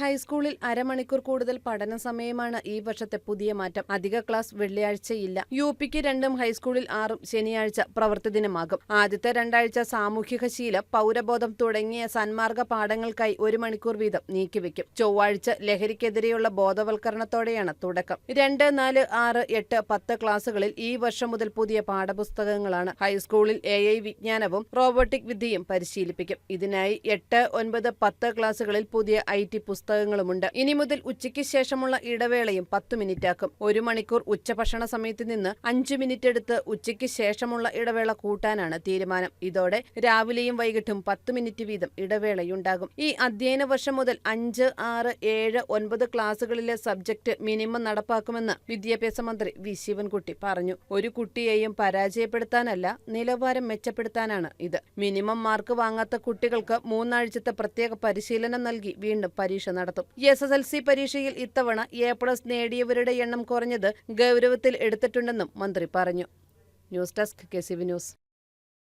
ഹൈസ്കൂളിൽ അരമണിക്കൂർ കൂടുതൽ പഠന സമയമാണ് ഈ വർഷത്തെ പുതിയ മാറ്റം. അധിക ക്ലാസ് വെള്ളിയാഴ്ചയില്ല. യു പിക്ക് രണ്ടും ഹൈസ്കൂളിൽ ആറും ശനിയാഴ്ച പ്രവൃത്തി ദിനമാകും. ആദ്യത്തെ രണ്ടാഴ്ച സാമൂഹിക ശീലം പൗരബോധം തുടങ്ങിയ സന്മാർഗ പാഠങ്ങൾക്കായി ഒരു മണിക്കൂർ വീതം നീക്കിവെക്കും. ചൊവ്വാഴ്ച ലഹരിക്കെതിരെയുള്ള ബോധവൽക്കരണത്തോടെയാണ് തുടക്കം. രണ്ട് നാല് ആറ് എട്ട് പത്ത് ക്ലാസുകളിൽ ഈ വർഷം മുതൽ പുതിയ പാഠപുസ്തകങ്ങളാണ്. ഹൈസ്കൂളിൽ എ ഐ വിജ്ഞാനവും റോബോട്ടിക് വിദ്യയും പരിശീലിപ്പിക്കും. ഇതിനായി എട്ട് ഒൻപത് പത്ത് ക്ലാസുകളിൽ പുതിയ ഐ ടി പുസ്തകങ്ങളുമുണ്ട്. ഇനി മുതൽ ഉച്ചയ്ക്ക് ശേഷമുള്ള ഇടവേളയും പത്ത് മിനിറ്റാക്കും. ഒരു മണിക്കൂർ ഉച്ചഭക്ഷണ സമയത്ത് നിന്ന് അഞ്ച് മിനിറ്റ് എടുത്ത് ഉച്ചയ്ക്ക് ശേഷമുള്ള ഇടവേള കൂട്ടാനാണ് തീരുമാനം. ഇതോടെ രാവിലെയും വൈകിട്ടും പത്ത് മിനിറ്റ് വീതം ഇടവേളയുണ്ടാകും. ഈ അധ്യയന വർഷം മുതൽ അഞ്ച് ആറ് ഏഴ് ഒൻപത് ക്ലാസുകളിലെ സബ്ജക്ട് മിനിമം നടപ്പാക്കുമെന്ന് വിദ്യാഭ്യാസ മന്ത്രി വി. ശിവൻകുട്ടി പറഞ്ഞു. ഒരു കുട്ടിയെയും പരാജയപ്പെടുത്താനല്ല നിലവാരം മെച്ചപ്പെടുത്താനാണ് ഇത്. മിനിമം മാർക്ക് വാങ്ങാത്ത കുട്ടികൾക്ക് മൂന്നാഴ്ചത്തെ പ്രത്യേക പരിശീലനം നൽകി വീണ്ടും നടത്തും. എസ് എസ് എൽ സി പരീക്ഷയിൽ ഇത്തവണ എ പ്ലസ് നേടിയവരുടെ എണ്ണം കുറഞ്ഞത് ഗൗരവത്തിൽ എടുത്തിട്ടുണ്ടെന്നും മന്ത്രി പറഞ്ഞു. News desk K C V news.